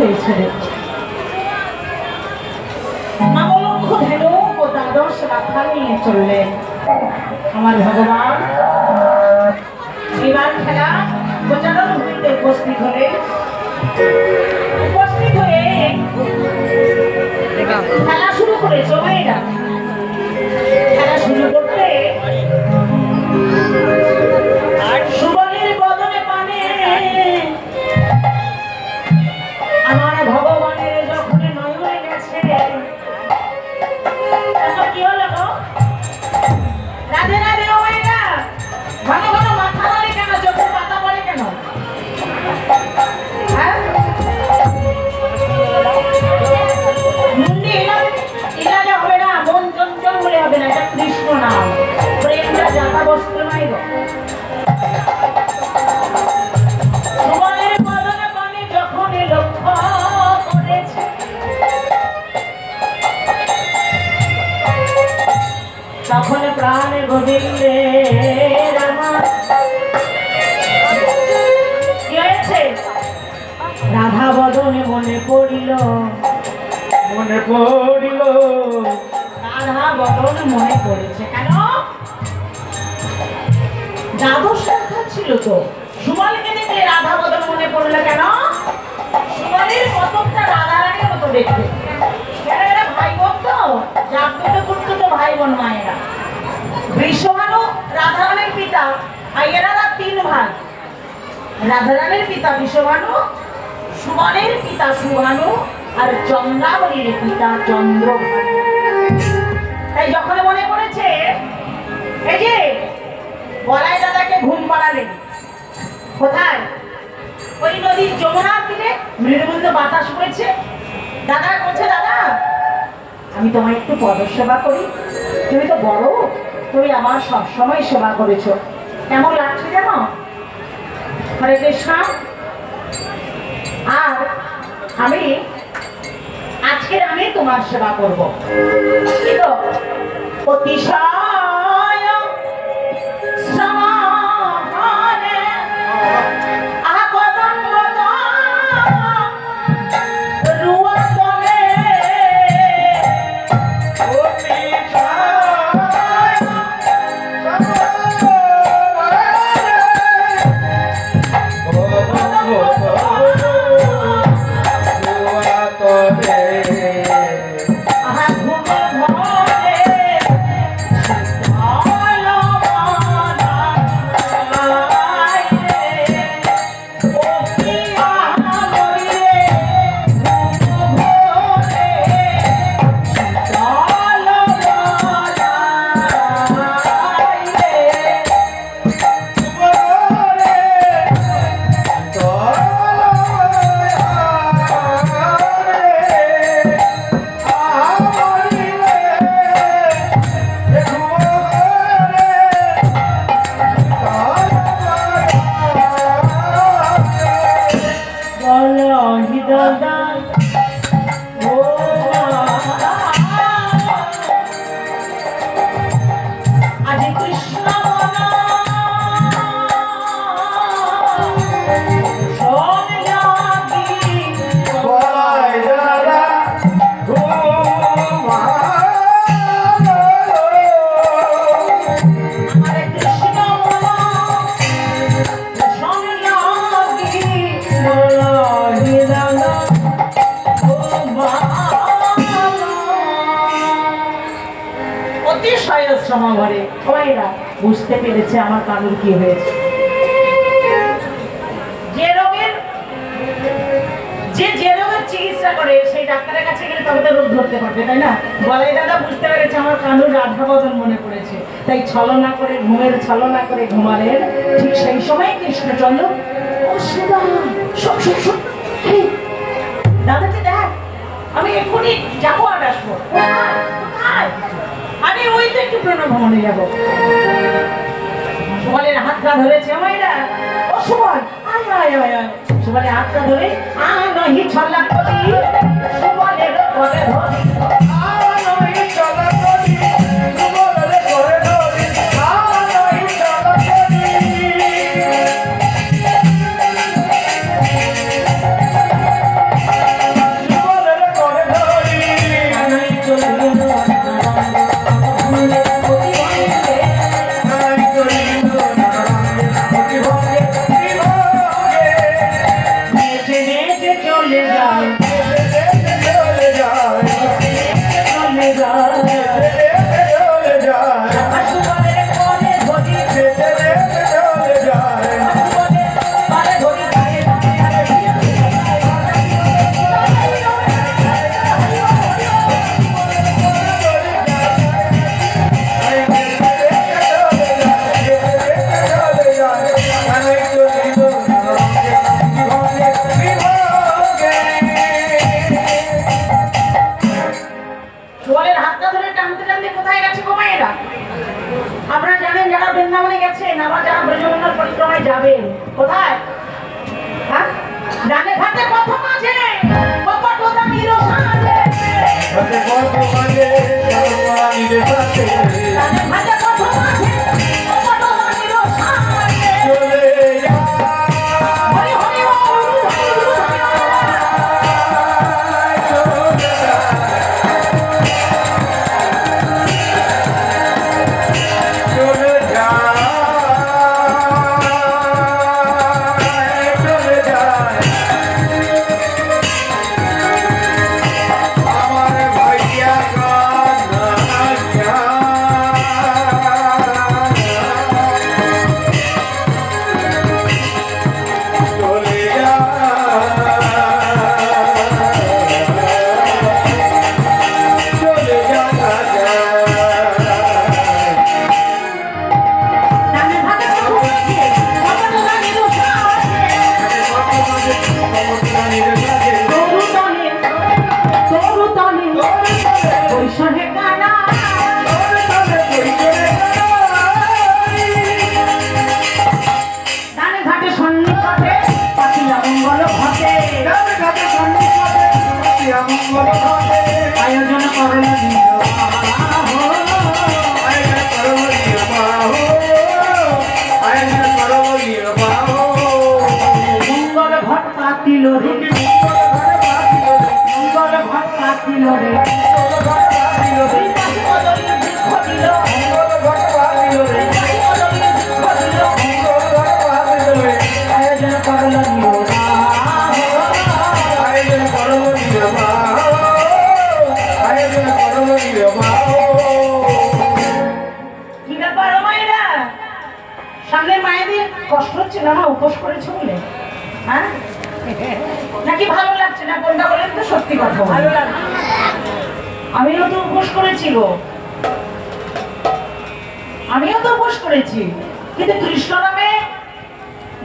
হয়েছে। রে নবলক্ষ ধেনু ও দ্বাদশ রাখা নিয়ে চললেন। আমার ভগবান এবার খেলা গোচারণ হইতে উপস্থিত হলে। উপস্থিত হয়ে খেলা শুরু করেছে মেয়েরা পড়িল। রাধা বদন মনে পড়েছে। কেন? দ্বাদশ রাখা ছিল তো। সুবলকে দেখলে রাধা বদন মনে পড়ল কেন? সুবলের কতকটা রাধা রানীর মতো দেখতে। কেন এরা ভাই বোন তো? জাগ্রত করতো তো ভাই বোন মায়েরা। বৃষভানু রাধা রানীর পিতা আর এনারা তিন ভাই। রাধা রানীর পিতা বিশ্বভানু সুমনের পিতা সুভানু আর চন্দ্রাবলীর পিতা চন্দ্র তাই যখন মনে পড়েছে, এই যে বলাই দাদাকে ঘুম কোথায়? ওই নদীর যমুনার তীরে মৃদুমন্দ বাতাস পড়েছে দাদা দাদা, আমি তোমায় একটু পদসেবা করি। তুমি তো বড়, তুমি আমার সবসময় সেবা করেছ। কেমন লাগছে জানো? হরে কৃষ্ণ। আর আমি আজকের আমি তোমার সেবা করব। অতিশা অতিশয় সমাভরে সবাইরা বুঝতে পেরেছে আমার কানুর কি হয়েছে। যে চিকিৎসা করে, সেই ডাক্তারের কাছে গেলে তবে রোগ ধরতে পারবে, তাই না? দাদা বুঝতে পেরেছে আমার কানুর মনে পড়েছে। তাই ছলনা করে ঘুমের ছলনা করে ঠিক সেই সময় কৃষ্ণচন্দ্র দেখ, আমি এক্ষুনি যাব আর আসব? আমি ওই তো একটু প্রণভ্রমণে যাব। সুবলের হাতটা ধরেছে মাইরা ও সুবল, আয় আয় আয় আয়। সুবলের ধরে আ, নহি ছল্লা করে ঘাটে প্রথম পাতিল রে। মঙ্গল ঘট পাতিল রে। বদলির দুঃখ দিল আয়োজন করল কি ব্যাপার ও মায়েরা? সামনে মায়েদের কষ্ট হচ্ছে না উপোস করেছ বলে? নাকি ভালো লাগছে না? কোনটা বলেন তো সত্যি কথা ভালো লাগছে। আমিও তো উপোস করেছি গো। আমিও তো উপোস করেছি। কিন্তু কৃষ্ণ নামে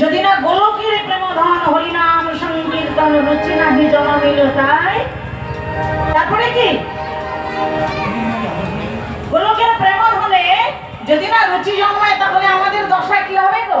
যদি না গোলকের প্রেমধন হরিনাম সংকীর্তন রুচি নাহি জনমিল তাই। তারপরে কি? গোলকের প্রেম হলে যদি না রুচি জন্মায় তাহলে আমাদের দশা কি হবে গো?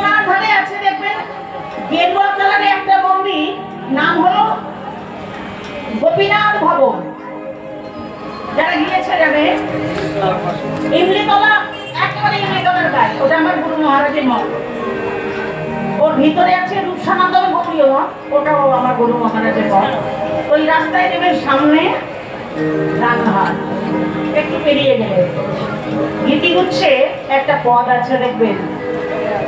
ভবন। যারা গিয়েছে যাবে ইমলিতলা একেবারে ইমলিতলার গায়ে। ওটা আমার গুরু মহারাজের মঠ ওর ভিতরে আছে রূপসানন্দন গৌরীয় ওটাও আমার গুরু মহারাজের মঠ ওই রাস্তায় নেবেন সামনে রান্নাঘাট একটু পেরিয়ে গেলে। গুচ্ছে, একটা পদ আছে দেখবেন।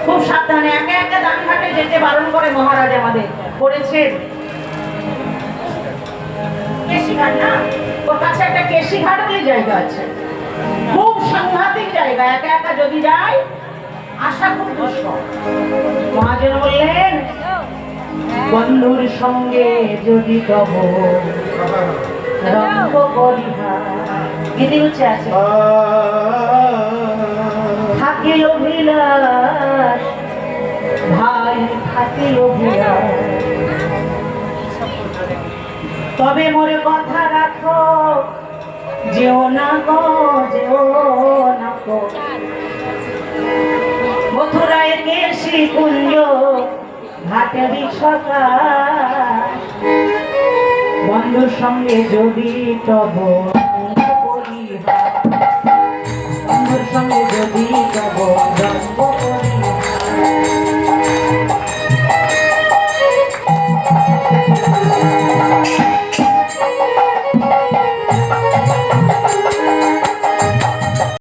খুব সাবধানে, একা একা ডানঘাটে যেতে বারণ করে মহারাজ আমাদের। করেছেন। কেশিঘাট না ওর কাছে একটা কেশিঘাট জায়গা আছে। খুব সাংঘাতিক জায়গা, একা একা যদি যাই, আশা খুব দুষ্কর। মহাজন বললেন, বন্ধুর সঙ্গে যদি তব রঙ্গ করিহা গীতি হচ্ছে আছে। থাকিল অভিলাষ, ভাই থাকিল অভিলাষ। তবে মোর কথা রাখো, যেও না গো, যেও না গো। মথুরায় কেশি কুঞ্জ, ঘাটে সকাল বন্ধুর সঙ্গে যদি তব